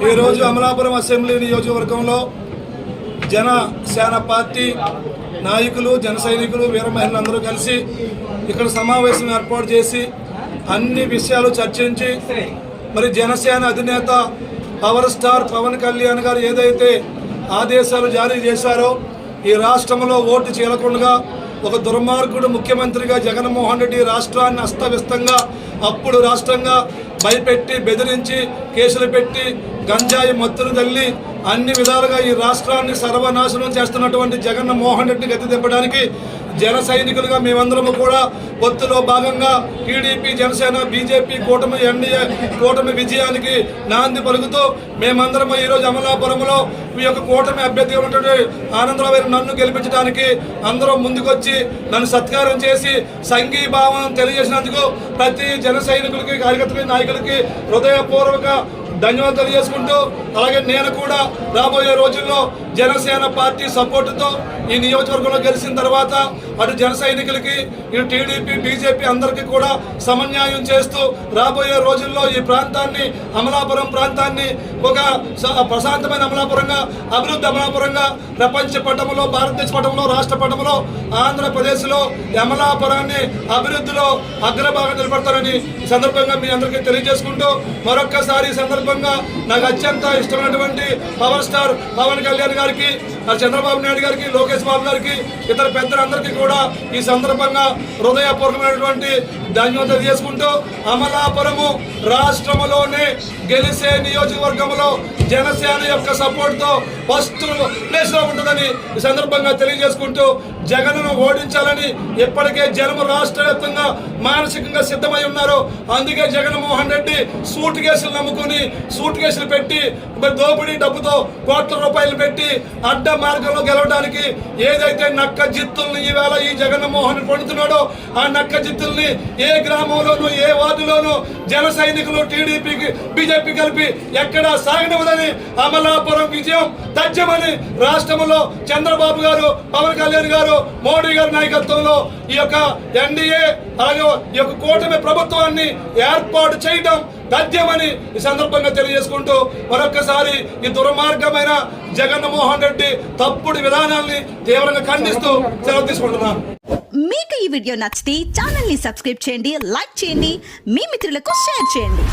ఈరోజు అమలాపురం అసెంబ్లీ నియోజకవర్గంలో జనసేన పార్టీ నాయకులు జన సైనికులు వీర మహిళలందరూ కలిసి ఇక్కడ సమావేశం ఏర్పాటు చేసి అన్ని విషయాలు చర్చించి మరి జనసేన అధినేత పవర్ స్టార్ పవన్ కళ్యాణ్ గారు ఏదైతే ఆదేశాలు జారీ చేశారో ఈ రాష్ట్రంలో ఓటు చీలకుండా ఒక దుర్మార్గుడు ముఖ్యమంత్రిగా జగన్మోహన్ రెడ్డి రాష్ట్రాన్ని అస్తవ్యస్తంగా అప్పుడు రాష్ట్రంగా భయపెట్టి బెదిరించి కేసులు పెట్టి గంజాయి మత్తులు తల్లి అన్ని విధాలుగా ఈ రాష్ట్రాన్ని సర్వనాశనం చేస్తున్నటువంటి జగన్ మోహన్ రెడ్డి గతి తెప్పడానికి జన సైనికులుగా మేమందరము కూడా ఒత్తులో భాగంగా టీడీపీ జనసేన బీజేపీ కూటమి ఎన్డీఏ కూటమి విజయానికి నాంది పలుకుతూ మేమందరము ఈరోజు అమలాపురంలో ఈ యొక్క కూటమి అభ్యర్థిగా ఉన్నటువంటి ఆనందరావు గారు నన్ను గెలిపించడానికి అందరూ ముందుకొచ్చి నన్ను సత్కారం చేసి సంఘీభావం తెలియజేసినందుకు ప్రతి జన సైనికులకి కార్యకర్తలకి నాయకులకి హృదయపూర్వక ధన్యవాదాలు తెలియజేసుకుంటూ అలాగే నేను కూడా రాబోయే రోజుల్లో జనసేన పార్టీ సపోర్టుతో ఈ నియోజకవర్గంలో గెలిచిన తర్వాత అటు జన సైనికులకి ఇటు టీడీపీ బీజేపీ అందరికీ కూడా సమన్యాయం చేస్తూ రాబోయే రోజుల్లో ఈ ప్రాంతాన్ని అమలాపురం ప్రాంతాన్ని ఒక స- ప్రశాంతమైన అమలాపురంగా అభివృద్ధి అమలాపురంగా ప్రపంచ పటంలో భారతదేశ పటంలో రాష్ట్ర పటంలో ఆంధ్రప్రదేశ్లో అమలాపురాన్ని అభివృద్ధిలో అగ్రభాగం నిలబడతారని సందర్భంగా మీ అందరికీ తెలియజేసుకుంటూ మరొక్కసారి సందర్భంగా నాకు అత్యంత ఇష్టమైనటువంటి పవర్ స్టార్ పవన్ కళ్యాణ్ గారికి చంద్రబాబు నాయుడు గారికి లోకేష్ బాబు గారికి ఇతర పెద్దలందరికీ కూడా ఈ సందర్భంగా హృదయపూర్వకమైనటువంటి ధన్యవాదాలు తీసుకుంటూ అమలాపురము రాష్ట్రములోనే గెలిసే నియోజకవర్గంలో జనసేన యొక్క సపోర్ట్తో ఫస్ట్ ప్లేస్లో ఉంటుందని ఈ సందర్భంగా తెలియజేసుకుంటూ జగన్ను ఓడించాలని ఇప్పటికే జనము రాష్ట్ర వ్యాప్తంగా మానసికంగా సిద్ధమై ఉన్నారు అందుకే జగన్మోహన్ రెడ్డి సూట్ కేసులు నమ్ముకుని సూట్ కేసులు పెట్టి దోపిడీ డబ్బుతో కోట్ల రూపాయలు పెట్టి అడ్డ మార్గంలో గెలవడానికి ఏదైతే నక్క జిత్తుల్ని ఈవేళ ఈ జగన్మోహన్ పొందుతున్నాడో ఆ నక్క జిత్తుల్ని ఏ గ్రామంలోనూ ఏ వార్డులోనూ జన సైనికులు టీడీపీకి బీజేపీ కలిపి ఎక్కడా సాగనివ్వదని అమలాపురం విజయం తథ్యమని రాష్ట్రంలో చంద్రబాబు గారు పవన్ కళ్యాణ్ గారు మోడీ గారి నాయకత్వంలో ఈ యొక్క ఎన్డీఏ అలాగే ఈ యొక్క కూటమి ప్రభుత్వాన్ని ఏర్పాటు చేయడం తథ్యమని ఈ సందర్భంగా తెలియజేసుకుంటూ మరొక్కసారి ఈ దుర్మార్గమైన జగన్మోహన్ రెడ్డి తప్పుడు విధానాల్ని తీవ్రంగా ఖండిస్తూ సెలవు తీసుకుంటున్నాను. మీకు ఈ వీడియో నచ్చితే ఛానల్ని సబ్స్క్రైబ్ చేయండి లైక్ చేయండి మీ మిత్రులకు షేర్ చేయండి.